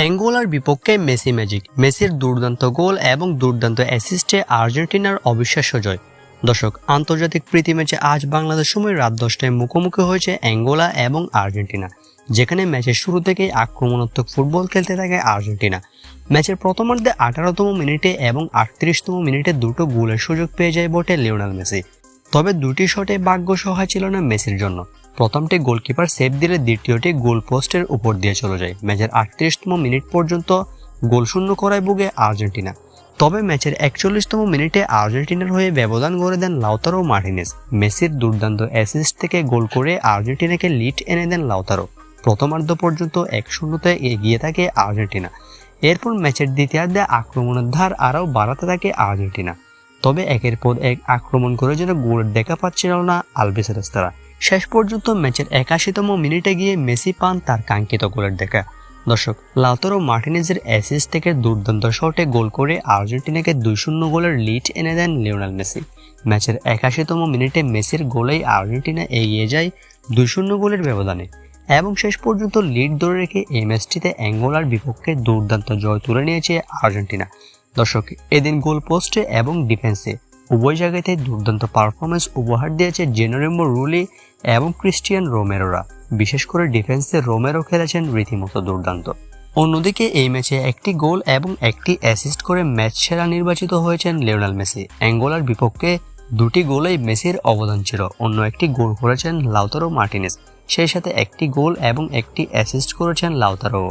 অ্যাঙ্গোলার বিপক্ষে Messi magic, মেসির দুর্দান্ত গোল এবং দুর্দান্ত অ্যাসিস্টে আর্জেন্টিনার অবিশ্বাস্য জয়। দর্শক, আন্তর্জাতিক প্রীতি ম্যাচে আজ বাংলাদেশ সময় রাত দশটায় মুখোমুখি হয়েছে অ্যাঙ্গোলা এবং আর্জেন্টিনা, যেখানে ম্যাচের শুরু থেকেই আক্রমণাত্মক ফুটবল খেলতে থাকে আর্জেন্টিনা। ম্যাচের প্রথমার্ধে আঠারোতম মিনিটে এবং আটত্রিশতম মিনিটে দুটো গোলের সুযোগ পেয়ে যায় বটে লিওনাল মেসি। তবে দুটি শটে ভাগ্য সহায় ছিল না মেসির জন্য। প্রথমটি গোলকিপার সেভ দিলে দ্বিতীয়টি গোল পোস্টের উপর দিয়ে চলে যায়। ম্যাচের আটত্রিশতম মিনিট পর্যন্ত গোল শূন্য করায় ভুগে আর্জেন্টিনা। তবে ম্যাচের একচল্লিশতম মিনিটে আর্জেন্টিনার হয়ে ব্যবধান গড়ে দেন লাউতারো মার্টিনেস। মেসির দুর্দান্ত অ্যাসিস্ট থেকে গোল করে আর্জেন্টিনাকে লিড এনে দেন লাউতারো। প্রথমার্ধ পর্যন্ত এক শূন্যতে এগিয়ে থাকে আর্জেন্টিনা। এরপর ম্যাচের দ্বিতীয়ার্ধে আক্রমণের ধার আরও বাড়াতে থাকে আর্জেন্টিনা। তবে একের পর এক আক্রমণ করে যেন গোলের দেখা পাচ্ছিল না আলবিসেরেস্তারা শেষ পর্যন্ত ম্যাচের একাশিতম মিনিটে গিয়ে মেসি পান তার কাঙ্ক্ষিত গোলের দেখা দর্শক লাউতারো মার্টিনেজের অ্যাসিস থেকে দুর্দান্ত শটে গোল করে আর্জেন্টিনাকে দুই শূন্য গোলের লিড এনে দেন লিওনাল মেসি। ম্যাচের একাশিতম মিনিটে মেসির গোলেই আর্জেন্টিনা এগিয়ে যায় দুই শূন্য গোলের ব্যবধানে এবং শেষ পর্যন্ত লিড ধরে রেখে এই ম্যাচটিতে অ্যাঙ্গোলার বিপক্ষে দুর্দান্ত জয় তুলে নিয়েছে আর্জেন্টিনা। দর্শক, এদিন গোল পোস্টে এবং ডিফেন্সে উভয় জায়গাতে দুর্দান্ত পারফরমেন্স উপহার দিয়েছে জেনারেমো রুলি এবং ক্রিস্টিয়ান রোমেরোরা বিশেষ করে ডিফেন্সে রোমেরো খেলেছেন রীতিমতো দুর্দান্ত। অন্যদিকে এই ম্যাচে একটি গোল এবং একটি অ্যাসিস্ট করে ম্যাচ সেরা নির্বাচিত হয়েছেন লিওনাল মেসি। অ্যাঙ্গোলার বিপক্ষে দুটি গোলেই মেসির অবদান ছিল। অন্য একটি গোল করেছেন লাউতারো মার্টিনেস। সেই সাথে একটি গোল এবং একটি অ্যাসিস্ট করেছেন লাউতারো।